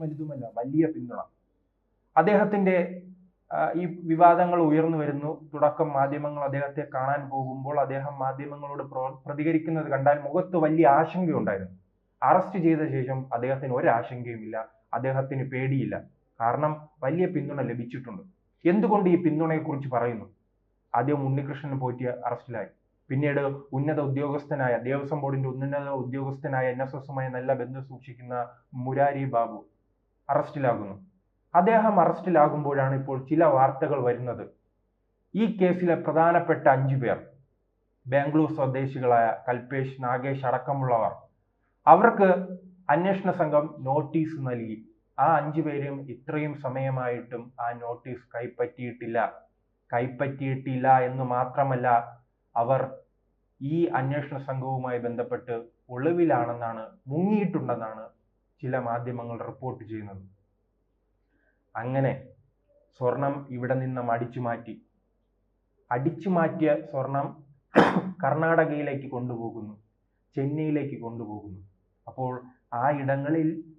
വലുതുമല്ല വലിയ പിന്തുണ. അദ്ദേഹത്തിന്റെ ഈ വിവാദങ്ങൾ ഉയർന്നു വരുന്നു. തുടക്കം മാധ്യമങ്ങൾ അദ്ദേഹത്തെ കാണാൻ പോകുമ്പോൾ അദ്ദേഹം മാധ്യമങ്ങളോട് പ്രോ- പ്രതികരിക്കുന്നത് കണ്ടാൽ മുഖത്ത് വലിയ ആശങ്കയുണ്ടായിരുന്നു. അറസ്റ്റ് ചെയ്ത ശേഷം അദ്ദേഹത്തിന് ഒരു ആശങ്കയുമില്ല അദ്ദേഹത്തിന് പേടിയില്ല. കാരണം വലിയ പിന്തുണ ലഭിച്ചിട്ടുണ്ട്. എന്തുകൊണ്ട് ഈ പിന്തുണയെക്കുറിച്ച് പറയുന്നു? ആദ്യം ഉണ്ണികൃഷ്ണൻ പോറ്റി അറസ്റ്റിലായി. പിന്നീട് ഉന്നത ഉദ്യോഗസ്ഥനായ ദേവസ്വം ബോർഡിന്റെ ഉന്നത ഉദ്യോഗസ്ഥനായ എൻ എസ് എസുമായി നല്ല ബന്ധം സൂക്ഷിക്കുന്ന മുരാരി ബാബു. അറസ്റ്റിലാകുന്നു. അദ്ദേഹം അറസ്റ്റിലാകുമ്പോഴാണ് ഇപ്പോൾ ചില വാർത്തകൾ വരുന്നത്. ഈ കേസിലെ പ്രധാനപ്പെട്ട അഞ്ചു പേർ ബാംഗ്ലൂർ സ്വദേശികളായ കൽപേഷ് നാഗേഷ് അടക്കമുള്ളവർ അവർക്ക് അന്വേഷണ സംഘം നോട്ടീസ് നൽകി. ആ അഞ്ചു പേരും ഇത്രയും സമയമായിട്ടും ആ നോട്ടീസ് കൈപ്പറ്റിയിട്ടില്ല. കൈപ്പറ്റിയിട്ടില്ല എന്ന് മാത്രമല്ല അവർ ഈ അന്വേഷണ സംഘവുമായി ബന്ധപ്പെട്ട് ഒളിവിലാണെന്നാണ് മുങ്ങിയിട്ടുണ്ടെന്നാണ് ചില മാധ്യമങ്ങൾ റിപ്പോർട്ട് ചെയ്യുന്നത്. അങ്ങനെ സ്വർണം ഇവിടെ നിന്നും അടിച്ചു മാറ്റി. അടിച്ചു മാറ്റിയ സ്വർണം കർണാടകയിലേക്ക് കൊണ്ടുപോകുന്നു. ചെന്നൈയിലേക്ക് കൊണ്ടുപോകുന്നു. അപ്പോൾ ആ ഇടങ്ങളിൽ